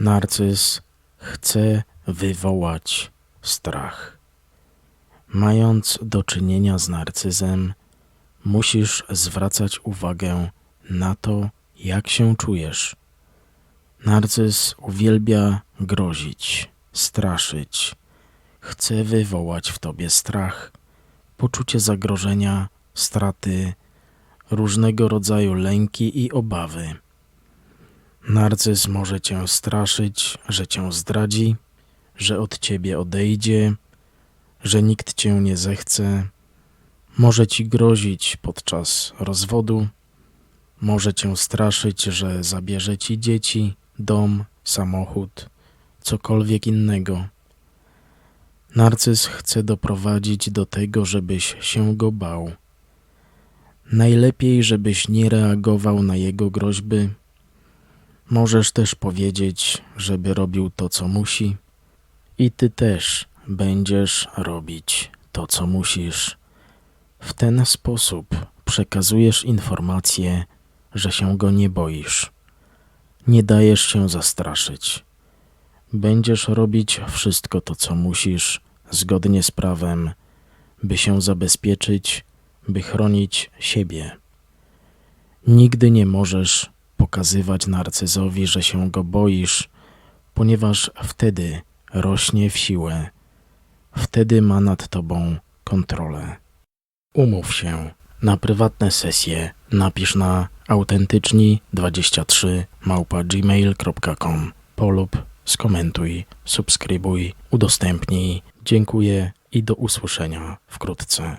Narcyz chce wywołać strach. Mając do czynienia z narcyzem, musisz zwracać uwagę na to, jak się czujesz. Narcyz uwielbia grozić, straszyć. Chce wywołać w tobie strach, poczucie zagrożenia, straty, różnego rodzaju lęki i obawy. Narcyz może cię straszyć, że cię zdradzi, że od ciebie odejdzie, że nikt cię nie zechce. Może ci grozić podczas rozwodu, może cię straszyć, że zabierze ci dzieci, dom, samochód, cokolwiek innego. Narcyz chce doprowadzić do tego, żebyś się go bał. Najlepiej, żebyś nie reagował na jego groźby. Możesz też powiedzieć, żeby robił to, co musi, i ty też będziesz robić to, co musisz. W ten sposób przekazujesz informację, że się go nie boisz. Nie dajesz się zastraszyć. Będziesz robić wszystko to, co musisz, zgodnie z prawem, by się zabezpieczyć, by chronić siebie. Nigdy nie możesz pokazywać narcyzowi, że się go boisz, ponieważ wtedy rośnie w siłę, wtedy ma nad tobą kontrolę. Umów się na prywatne sesje. Napisz na autentyczni23 małpa gmail.com polub, skomentuj, subskrybuj, udostępnij. Dziękuję i do usłyszenia wkrótce.